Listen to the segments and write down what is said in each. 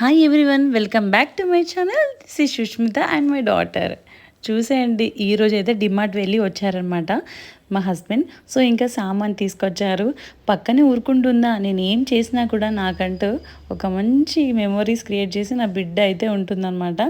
Hi everyone welcome back to my channel this is Sushmita and my daughter చూసేయండి ఈరోజు అయితే డిమార్ట్ వెళ్ళి వచ్చారనమాట మా హస్బెండ్. సో ఇంకా సామాన్ తీసుకొచ్చారు. పక్కనే ఊరుకుంటుందా? నేను ఏం చేసినా కూడా నాకంటూ ఒక మంచి మెమొరీస్ క్రియేట్ చేసి నా బిడ్డ అయితే ఉంటుందన్నమాట.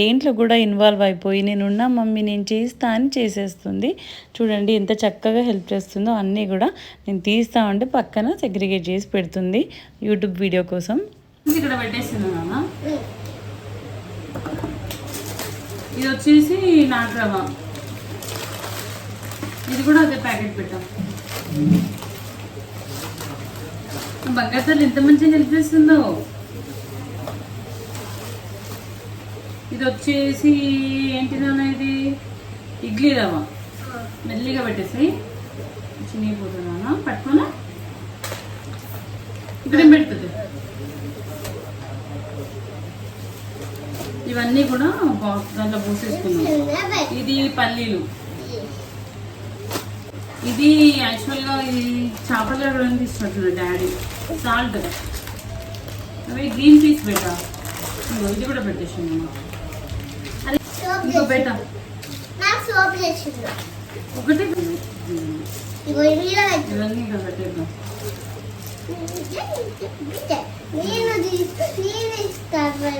దేంట్లో కూడా ఇన్వాల్వ్ అయిపోయి నేనున్నా మమ్మీ నేను చేస్తా అని చేసేస్తుంది. చూడండి ఎంత చక్కగా హెల్ప్ చేస్తుందో అన్నీ కూడా నేను తీస్తా ఉంటే పక్కన సెగ్రిగేట్ చేసి పెడుతుంది. యూట్యూబ్ వీడియో కోసం. ఇక్కడ పెట్టేస్తున్నాను ఇది వచ్చేసి నాట్రవ ఇది కూడా అదే ప్యాకెట్ పెట్టాం. బంగారు ఎంత మంచిగా హెల్ప్ ఇది వచ్చేసి ఏంటి ఇది? ఇడ్లీ రవ మెల్లిగా పెట్టేసి చినిగిపోతున్నానా పట్టుకోనా? ఇక్కడ ఏం పెడుతుంది? ఇవన్నీ కూడా బాక్స్ దాంట్లో పోసేసుకున్నాం ఇది పల్లీలు. ఇది యాక్చువల్గా ఇది చేపల కూడా తీసుకుంటున్నాడు డాడీ? సాల్ట్. అవి గ్రీన్ పీస్ పెట్టా ఇది కూడా పెట్టేసాను అరే ఇంకో పెట్టా ఒకటి ఇవన్నీ ఇక్కడ పెట్టేద్దాం. నేను నేను ఇస్తాను.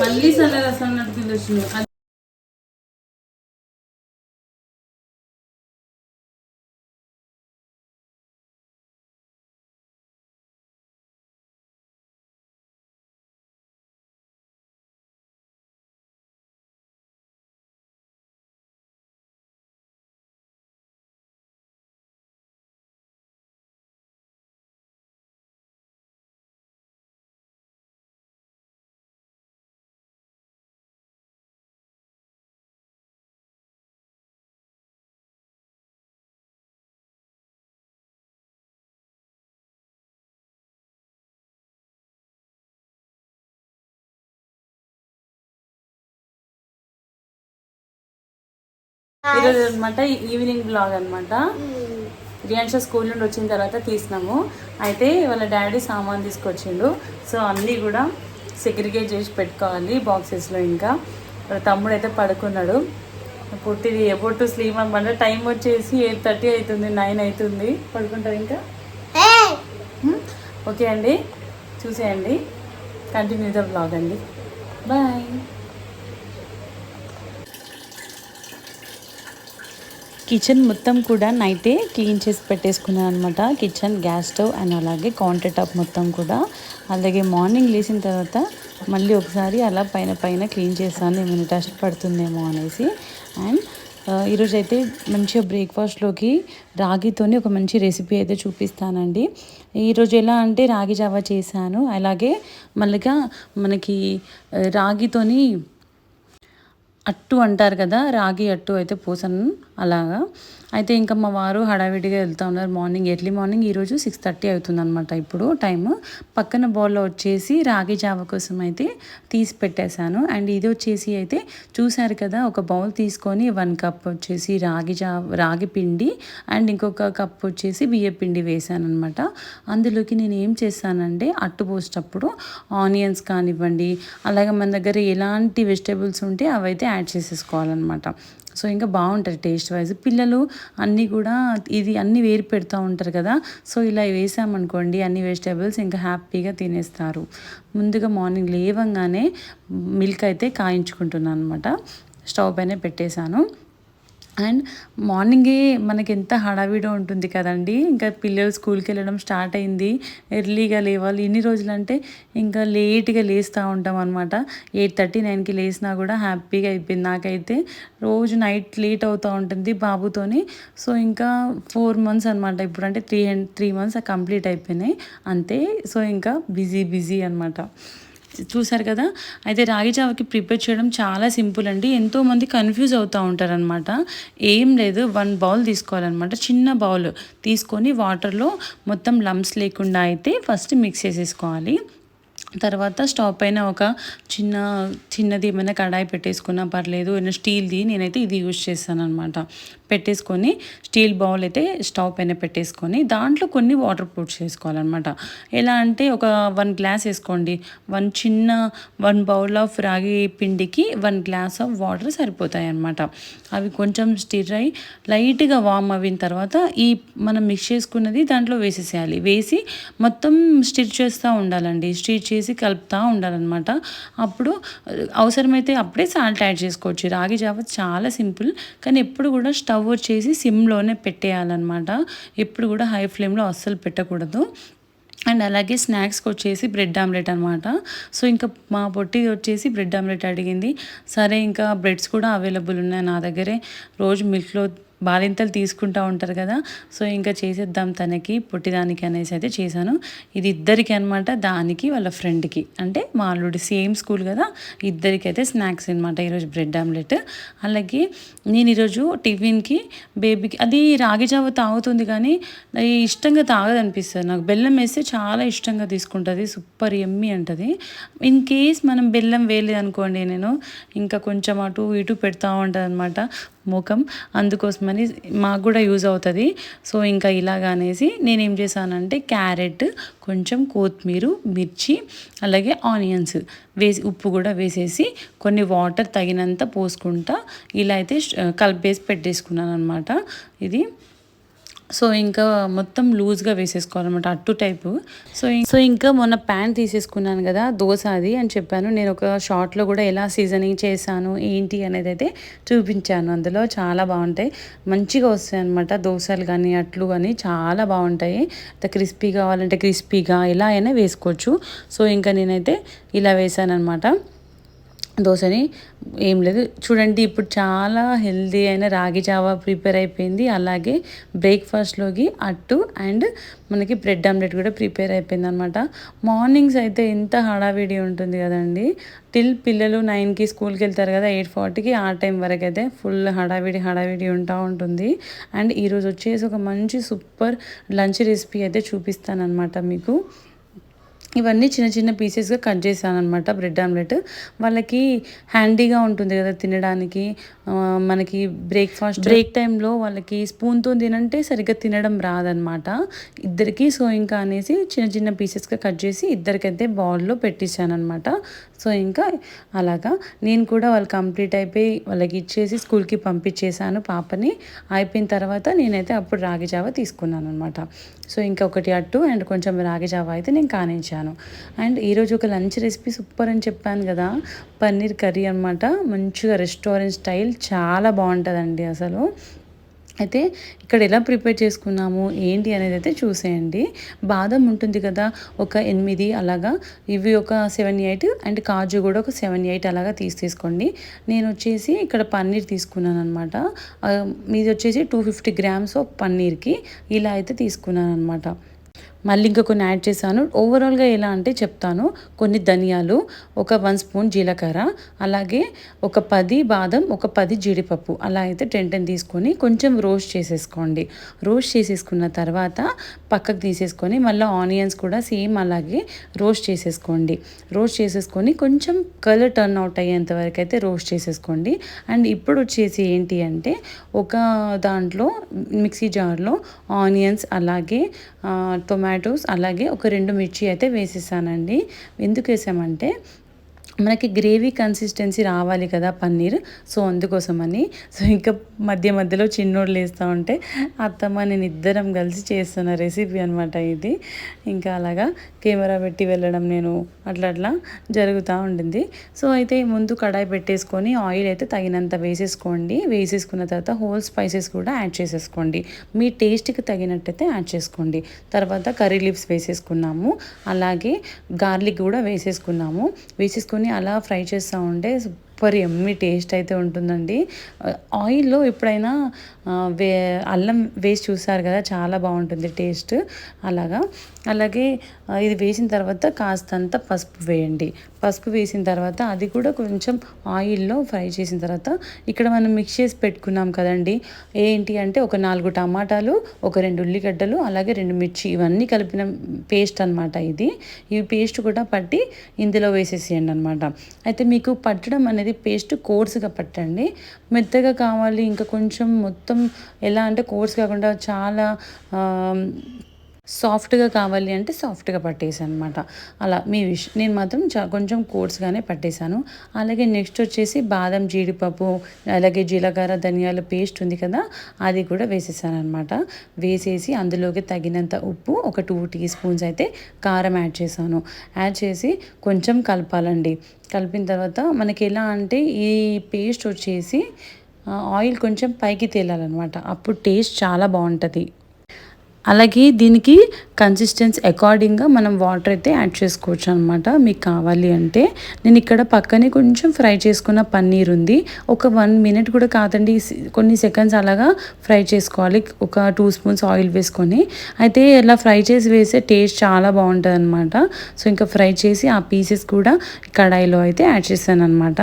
మళ్ళీ చల్ల రసం నడుపుతుంది వచ్చింది ఈరోజు అనమాట ఈవినింగ్ బ్లాగ్ అనమాట రియాన్షా స్కూల్ నుండి వచ్చిన తర్వాత తీసినాము. అయితే వాళ్ళ డాడీ సామాన్ తీసుకొచ్చిండు. సో అన్నీ కూడా సెగ్రిగేట్ చేసి పెట్టుకోవాలి బాక్సెస్లో ఇంకా. తమ్ముడు అయితే పడుకున్నాడు. పుట్టిది ఎప్పుడు టు స్లీప్ అనమాట టైం వచ్చేసి ఎయిట్ థర్టీ అవుతుంది నైన్ అవుతుంది. పడుకుంటారు ఇంకా? ఓకే అండి. చూసేయండి. కంటిన్యూ ద బ్లాగ్ అండి. బాయ్ కిచెన్ మొత్తం కూడా నైటే క్లీన్ చేసి పెట్టేసుకున్నాను అనమాట కిచెన్ గ్యాస్ స్టవ్ అండ్ అలాగే కౌంటర్ టాప్ మొత్తం కూడా. అలాగే మార్నింగ్ లేచిన తర్వాత మళ్ళీ ఒకసారి అలా పైన పైన క్లీన్ చేస్తాను. ఏమైనా డస్ట్ పడుతుందేమో అనేసి. అండ్ ఈరోజు అయితే మంచిగా బ్రేక్ఫాస్ట్లోకి రాగితోని ఒక మంచి రెసిపీ అయితే చూపిస్తానండి. ఈరోజు ఎలా అంటే రాగి జావా చేశాను. అలాగే మళ్ళీగా మనకి రాగితోని అట్టు అంటారు కదా రాగి అట్టు అయితే పోసాను. అలాగా. అయితే ఇంకా మా వారు హడావిడిగా వెళ్తూ ఉన్నారు మార్నింగ్ ఎర్లీ మార్నింగ్ ఈరోజు సిక్స్ థర్టీ అవుతుంది అనమాట ఇప్పుడు టైం పక్కన బౌల్లో వచ్చేసి రాగి జావ కోసం అయితే తీసి పెట్టేశాను. అండ్ ఇది వచ్చేసి అయితే చూశారు కదా ఒక బౌల్ తీసుకొని వన్ కప్ వచ్చేసి రాగి జావ రాగి పిండి అండ్ ఇంకొక కప్ వచ్చేసి బియ్య పిండి వేసాను అనమాట అందులోకి నేను ఏం చేశానంటే అట్టు పోసేటప్పుడు ఆనియన్స్ కానివ్వండి అలాగే మన దగ్గర ఎలాంటి వెజిటేబుల్స్ ఉంటే అవైతే యాడ్ చేసేసుకోవాలన్నమాట. సో ఇంకా బాగుంటుంది టేస్ట్ వైజ్ పిల్లలు అన్నీ కూడా ఇది అన్నీ వేరు పెడుతూ ఉంటారు కదా. సో ఇలా వేసామనుకోండి అన్ని వెజిటేబుల్స్ ఇంకా హ్యాపీగా తినేస్తారు. ముందుగా మార్నింగ్ లేవంగానే మిల్క్ అయితే కాయించుకుంటున్నాను అనమాట స్టవ్ పైన పెట్టేశాను. అండ్ మార్నింగే మనకి ఎంత హడావిడో ఉంటుంది కదండి. ఇంకా పిల్లలు స్కూల్కి వెళ్ళడం స్టార్ట్ అయింది. ఎర్లీగా లేవాలి. ఎన్ని రోజులు అంటే ఇంకా లేట్గా లేస్తూ ఉంటాం అనమాట ఎయిట్ థర్టీ నైన్కి లేసినా కూడా హ్యాపీగా అయిపోయింది నాకైతే. రోజు నైట్ లేట్ అవుతూ ఉంటుంది బాబుతోని. సో ఇంకా ఫోర్ మంత్స్ అనమాట ఇప్పుడు అంటే త్రీ త్రీ మంత్స్ కంప్లీట్ అయిపోయినాయి. అంతే. సో ఇంకా బిజీ బిజీ అనమాట చూసారు కదా? అయితే రాగి జావకి ప్రిపేర్ చేయడం చాలా సింపుల్ అండి. ఎంతోమంది కన్ఫ్యూజ్ అవుతూ ఉంటారనమాట ఏం లేదు వన్ బౌల్ తీసుకోవాలన్నమాట. చిన్న బౌల్ తీసుకొని వాటర్లో మొత్తం లమ్స్ లేకుండా అయితే ఫస్ట్ మిక్స్ చేసేసుకోవాలి. తర్వాత స్టవ్ పైన ఒక చిన్న చిన్నది ఏమైనా కడాయి పెట్టేసుకున్నా పర్లేదు. ఏమైనా స్టీల్ది నేనైతే ఇది యూజ్ చేస్తాను అనమాట పెట్టేసుకొని స్టీల్ బౌల్ అయితే స్టవ్ పైన పెట్టేసుకొని దాంట్లో కొన్ని వాటర్ ప్రూఫ్ చేసుకోవాలన్నమాట. ఎలా అంటే ఒక వన్ గ్లాస్ వేసుకోండి. వన్ చిన్న వన్ బౌల్ ఆఫ్ రాగి పిండికి వన్ గ్లాస్ ఆఫ్ వాటర్ సరిపోతాయి అన్నమాట అవి కొంచెం స్టిర్ అయ్యి లైట్గా వామ్ అయిన తర్వాత ఈ మనం మిక్స్ చేసుకున్నది దాంట్లో వేసేసేయాలి. వేసి మొత్తం స్టిర్ చేస్తూ ఉండాలండి. స్టిర్ చేసి కలుపుతూ ఉండాలన్నమాట. అప్పుడు అవసరమైతే అప్పుడే సాల్ట్ యాడ్ చేసుకోవచ్చు. రాగి జావ చాలా సింపుల్. కానీ ఎప్పుడు కూడా స్టవ్ వచ్చేసి సిమ్లోనే పెట్టేయాలన్నమాట. ఎప్పుడు కూడా హై ఫ్లేమ్లో అస్సలు పెట్టకూడదు. అండ్ అలాగే స్నాక్స్కి వచ్చేసి బ్రెడ్ ఆమ్లెట్ అనమాట సో ఇంకా మా పొట్టి వచ్చేసి బ్రెడ్ ఆమ్లెట్ అడిగింది. సరే ఇంకా బ్రెడ్స్ కూడా అవైలబుల్ ఉన్నాయి నా దగ్గరే. రోజు మిల్క్లో బాలింతలు తీసుకుంటూ ఉంటారు కదా. సో ఇంకా చేసేద్దాం తనకి పుట్టిదానికి అనేసి అయితే చేశాను. ఇది ఇద్దరికి అనమాట దానికి వాళ్ళ ఫ్రెండ్కి. అంటే మా సేమ్ స్కూల్ కదా ఇద్దరికి అయితే స్నాక్స్ అనమాట ఈరోజు బ్రెడ్ ఆమ్లెట్. అలాగే నేను ఈరోజు టిఫిన్కి బేబీకి అది రాగి జావ తాగుతుంది కానీ అది ఇష్టంగా తాగదనిపిస్తుంది. నాకు బెల్లం వేస్తే చాలా ఇష్టంగా తీసుకుంటుంది సూపర్ ఎమ్మి అంటది. ఇన్ కేస్ మనం బెల్లం వేయలేదు అనుకోండి నేను ఇంకా కొంచెం అటు ఇటు పెడతా ఉంటుంది అనమాట ముఖం అందుకోసమని మాకు కూడా యూజ్ అవుతుంది. సో ఇంకా ఇలాగ అనేసి నేను ఏం చేశానంటే క్యారెట్ కొంచెం కొత్తిమీర మిర్చి అలాగే ఆనియన్స్ వేసి ఉప్పు కూడా వేసేసి కొన్ని వాటర్ తగినంత పోసుకుంటా ఇలా అయితే కలిపేసి పెట్టేసుకున్నాను అనమాట ఇది సో ఇంకా మొత్తం లూజ్గా వేసేసుకోవాలన్నమాట అట్టు టైపు. సో సో ఇంకా మొన్న ప్యాన్ తీసేసుకున్నాను కదా దోశ అది అని చెప్పాను. నేను ఒక షార్ట్లో కూడా ఎలా సీజనింగ్ చేశాను ఏంటి అనేది అయితే చూపించాను. అందులో చాలా బాగుంటాయి. మంచిగా వస్తాయి అనమాట దోశలు కానీ అట్లు కానీ చాలా బాగుంటాయి. క్రిస్పీ కావాలంటే క్రిస్పీగా ఎలా అయినా వేసుకోవచ్చు. సో ఇంకా నేనైతే ఇలా వేసాను అనమాట దోశని ఏం లేదు. చూడండి ఇప్పుడు చాలా హెల్దీ అయిన రాగి జావా ప్రిపేర్ అయిపోయింది. అలాగే బ్రేక్ఫాస్ట్లోకి అట్టు అండ్ మనకి బ్రెడ్ ఆమ్లెట్ కూడా ప్రిపేర్ అయిపోయింది అనమాట మార్నింగ్స్ అయితే ఎంత హడావిడి ఉంటుంది కదండి. టిల్ పిల్లలు నైన్కి స్కూల్కి వెళ్తారు కదా ఎయిట్ ఫార్టీకి ఆ టైం వరకు అయితే ఫుల్ హడావిడి హడావిడి ఉంటా ఉంటుంది. అండ్ ఈరోజు వచ్చేసి ఒక మంచి సూపర్ లంచ్ రెసిపీ అయితే చూపిస్తాను అనమాట మీకు. ఇవన్నీ చిన్న చిన్న పీసెస్గా కట్ చేశాను అనమాట బ్రెడ్ ఆమ్లెట్. వాళ్ళకి హ్యాండీగా ఉంటుంది కదా తినడానికి. మనకి బ్రేక్ఫాస్ట్ బ్రేక్ టైంలో వాళ్ళకి స్పూన్తో తినంటే సరిగ్గా తినడం రాదనమాట ఇద్దరికి సో ఇంకా అనేసి చిన్న చిన్న పీసెస్గా కట్ చేసి ఇద్దరికైతే బౌల్లో పెట్టించాను అనమాట సో ఇంకా అలాగా నేను కూడా వాళ్ళు కంప్లీట్ అయిపోయి వాళ్ళకి ఇచ్చేసి స్కూల్కి పంపించేశాను పాపని. అయిపోయిన తర్వాత నేనైతే అప్పుడు రాగి జావ తీసుకున్నాను అనమాట సో ఇంకా ఒకటి అట్టు అండ్ కొంచెం రాగి జావ అయితే నేను కానించాను. అండ్ ఈరోజు ఒక లంచ్ రెసిపీ సూపర్ అని చెప్పాను కదా పన్నీర్ కర్రీ అనమాట మంచిగా రెస్టారెంట్ స్టైల్ చాలా బాగుంటుందండి అసలు. అయితే ఇక్కడ ఎలా ప్రిపేర్ చేసుకున్నాము ఏంటి అనేది అయితే చూసేయండి. బాదం ఉంటుంది కదా ఒక ఎనిమిది అలాగా ఇవి ఒక సెవెన్ ఎయిట్ అండ్ కాజు కూడా ఒక సెవెన్ ఎయిట్ అలాగా తీసి తీసుకోండి. నేను వచ్చేసి ఇక్కడ పన్నీర్ తీసుకున్నాను అనమాట మీది వచ్చేసి టూ ఫిఫ్టీ గ్రామ్స్ ఆఫ్ పన్నీర్కి ఇలా అయితే తీసుకున్నాను అనమాట మళ్ళీ ఇంకా కొన్ని యాడ్ చేశాను. ఓవరాల్గా ఎలా అంటే చెప్తాను. కొన్ని ధనియాలు ఒక వన్ స్పూన్ జీలకర్ర అలాగే ఒక పది బాదం ఒక పది జీడిపప్పు. అలా అయితే టెన్ టెన్ తీసుకొని కొంచెం రోస్ట్ చేసేసుకోండి. రోస్ట్ చేసేసుకున్న తర్వాత పక్కకు తీసేసుకొని మళ్ళీ ఆనియన్స్ కూడా సేమ్ అలాగే రోస్ట్ చేసేసుకోండి. రోస్ట్ చేసేసుకొని కొంచెం కలర్ టర్న్ అవుట్ అయ్యేంత వరకు అయితే రోస్ట్ చేసేసుకోండి. అండ్ ఇప్పుడు వచ్చేసి ఏంటి అంటే ఒక దాంట్లో మిక్సీ జార్లో ఆనియన్స్ అలాగే టొమాటో టొమాటోస్ అలాగే ఒక రెండు మిర్చి అయితే వేసేసానండి. ఎందుకు వేసామంటే మనకి గ్రేవీ కన్సిస్టెన్సీ రావాలి కదా పన్నీర్. సో అందుకోసమని. సో ఇంకా మధ్య మధ్యలో చిన్నోళ్ళు వేస్తూ ఉంటే అత్తమ్మ నేను ఇద్దరం కలిసి చేస్తున్న రెసిపీ అనమాట ఇది. ఇంకా అలాగా కెమెరా పెట్టి వెళ్ళడం నేను అట్లా అట్లా జరుగుతూ ఉండింది. సో అయితే ముందు కడాయి పెట్టేసుకొని ఆయిల్ అయితే తగినంత వేసేసుకోండి. వేసేసుకున్న తర్వాత హోల్ స్పైసెస్ కూడా యాడ్ చేసేసుకోండి. మీ టేస్ట్కి తగినట్టయితే యాడ్ చేసుకోండి. తర్వాత కర్రీ లీవ్స్ వేసేసుకున్నాము. అలాగే గార్లిక్ కూడా వేసేసుకున్నాము. వేసేసుకొని అలా ఫ్రై చేస్తూ ఉంటే సూపర్ ఎమ్మి టేస్ట్ అయితే ఉంటుందండి. ఆయిల్లో ఎప్పుడైనా వే అల్లం వేసి చూసారు కదా చాలా బాగుంటుంది టేస్ట్. అలాగా. అలాగే ఇది వేసిన తర్వాత కాస్తంత పసుపు వేయండి. పసుపు వేసిన తర్వాత అది కూడా కొంచెం ఆయిల్లో ఫ్రై చేసిన తర్వాత ఇక్కడ మనం మిక్స్ చేసి పెట్టుకున్నాం కదండి. ఏంటి అంటే ఒక నాలుగు టమాటాలు ఒక రెండు ఉల్లిగడ్డలు అలాగే రెండు మిర్చి ఇవన్నీ కలిపిన పేస్ట్ అనమాట ఇది. ఈ పేస్ట్ కూడా పట్టి ఇందులో వేసేసేయండి అనమాట అయితే మీకు పట్టడం అనేది పేస్ట్ కోర్సుగా పట్టండి. మెత్తగా కావాలి ఇంకా కొంచెం మొత్తం ఎలా అంటే కోర్స్ కాకుండా చాలా సాఫ్ట్గా కావాలి అంటే సాఫ్ట్గా పట్టేసాను అనమాట అలా మీ విష్ నేను మాత్రం చా కొంచెం కోర్స్గానే పట్టేశాను అలాగే నెక్స్ట్ వచ్చేసి బాదం జీడిపప్పు అలాగే జీలకర్ర ధనియాల పేస్ట్ ఉంది కదా అది కూడా వేసేసాను అనమాట వేసేసి అందులోకి తగినంత ఉప్పు ఒక టూ టీ స్పూన్స్ అయితే కారం యాడ్ చేశాను. యాడ్ చేసి కొంచెం కలపాలండి. కలిపిన తర్వాత మనకి ఎలా అంటే ఈ పేస్ట్ వచ్చేసి ఆయిల్ కొంచెం పైకి తేలాలన్నమాట. అప్పుడు టేస్ట్ చాలా బాగుంటుంది. అలాగే దీనికి కన్సిస్టెన్సీ అకార్డింగ్గా మనం వాటర్ అయితే యాడ్ చేసుకోవచ్చు అనమాట మీకు కావాలి అంటే. నేను ఇక్కడ పక్కనే కొంచెం ఫ్రై చేసుకున్న పన్నీర్ ఉంది. ఒక వన్ మినిట్ కూడా కాదండి. కొన్ని సెకండ్స్ అలాగా ఫ్రై చేసుకోవాలి. ఒక టూ స్పూన్స్ ఆయిల్ వేసుకొని. అయితే ఇలా ఫ్రై చేసి వేసే టేస్ట్ చాలా బాగుంటుంది అనమాట సో ఇంకా ఫ్రై చేసి ఆ పీసెస్ కూడా కడాయిలో అయితే యాడ్ చేశాను అనమాట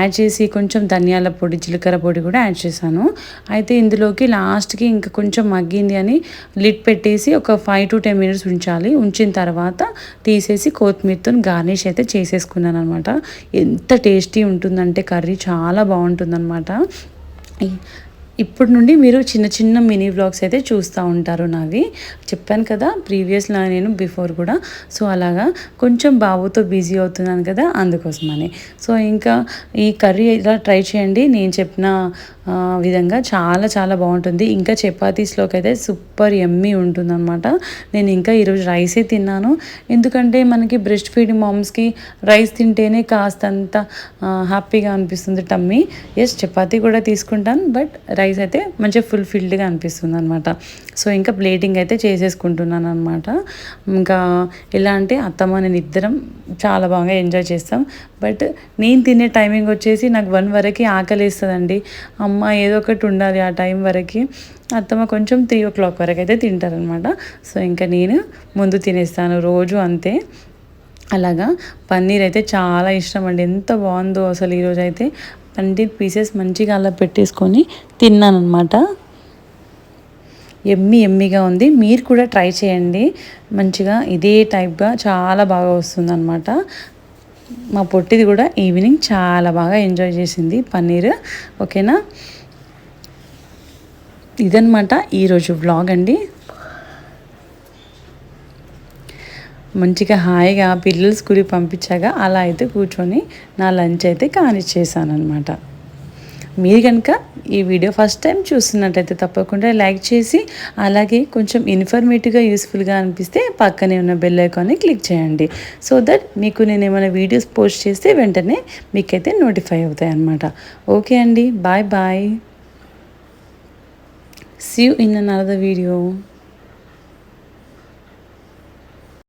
యాడ్ చేసి కొంచెం ధనియాల పొడి జీలకర్ర పొడి కూడా యాడ్ చేశాను. అయితే ఇందులోకి లాస్ట్కి ఇంకా కొంచెం మగ్గింది అని లిట్ పెట్టేసి ఒక ఫైవ్ టు టెన్ మినిట్స్ ఉంచాలి. ఉంచిన తర్వాత తీసేసి కొత్తిమీరతో గార్నిష్ అయితే చేసేసుకున్నాను అనమాట ఎంత టేస్టీ ఉంటుందంటే కర్రీ చాలా బాగుంటుందన్నమాట. ఈ- ఇప్పుడు నుండి మీరు చిన్న చిన్న మినీ వ్లాగ్స్ అయితే చూస్తూ ఉంటారు నావి. చెప్పాను కదా ప్రీవియస్లో నేను బిఫోర్ కూడా. సో అలాగా కొంచెం బాబుతో బిజీ అవుతున్నాను కదా అందుకోసమని. సో ఇంకా ఈ కర్రీ ఇలా ట్రై చేయండి. నేను చెప్పిన విధంగా చాలా చాలా బాగుంటుంది. ఇంకా చపాతీస్లోకి అయితే సూపర్ ఎమ్మీ ఉంటుందన్నమాట. నేను ఇంకా ఈరోజు రైసే తిన్నాను. ఎందుకంటే మనకి బ్రెస్ట్ ఫీడింగ్ మామ్స్కి రైస్ తింటేనే కాస్తంత హ్యాపీగా అనిపిస్తుంది టమ్మీ. ఎస్ చపాతీ కూడా తీసుకుంటాను బట్ రైస్ అయితే మంచిగా ఫుల్ఫిల్డ్గా అనిపిస్తుంది అనమాట సో ఇంకా ప్లేటింగ్ అయితే చేసేసుకుంటున్నాను అనమాట ఇంకా ఎలా అంటే అత్తమ్మ నేను ఇద్దరం చాలా బాగా ఎంజాయ్ చేస్తాం. బట్ నేను తినే టైమింగ్ వచ్చేసి నాకు వన్ వరకు ఆకలిస్తుందండి. అమ్మ ఏదో ఒకటి ఉండాలి ఆ టైం వరకు. అత్తమ్మ కొంచెం త్రీ ఓ క్లాక్ వరకు అయితే తింటారనమాట సో ఇంకా నేను ముందు తినేస్తాను రోజు అంతే. అలాగా? పన్నీర్ అయితే చాలా ఇష్టం అండి ఎంత బాగుందో అసలు ఈరోజు అయితే పన్నీర్ పీసెస్ మంచిగా అలా పెట్టేసుకొని తిన్నాను అనమాట ఎమ్మి ఎమ్మిగా ఉంది. మీరు కూడా ట్రై చేయండి. మంచిగా ఇదే టైప్గా చాలా బాగా వస్తుందన్నమాట. మా పొట్టిది కూడా ఈవినింగ్ చాలా బాగా ఎంజాయ్ చేసింది పన్నీర్. ఓకేనా? ఇదనమాట ఈరోజు వ్లాగ్ అండి. మంచిగా హాయిగా పిల్లలు స్కూల్కి పంపించాక అలా అయితే కూర్చొని నా లంచ్ అయితే కానిచ్చేసాను అనమాట మీరు కనుక ఈ వీడియో ఫస్ట్ టైం చూస్తున్నట్టయితే తప్పకుండా లైక్ చేసి అలాగే కొంచెం ఇన్ఫర్మేటివ్గా యూస్ఫుల్గా అనిపిస్తే పక్కనే ఉన్న బెల్ ఐకాన్ని క్లిక్ చేయండి. సో దట్ మీకు నేను ఏమైనా వీడియోస్ పోస్ట్ చేస్తే వెంటనే మీకైతే నోటిఫై అవుతాయి అన్నమాట ఓకే అండి bye bye. See you in another video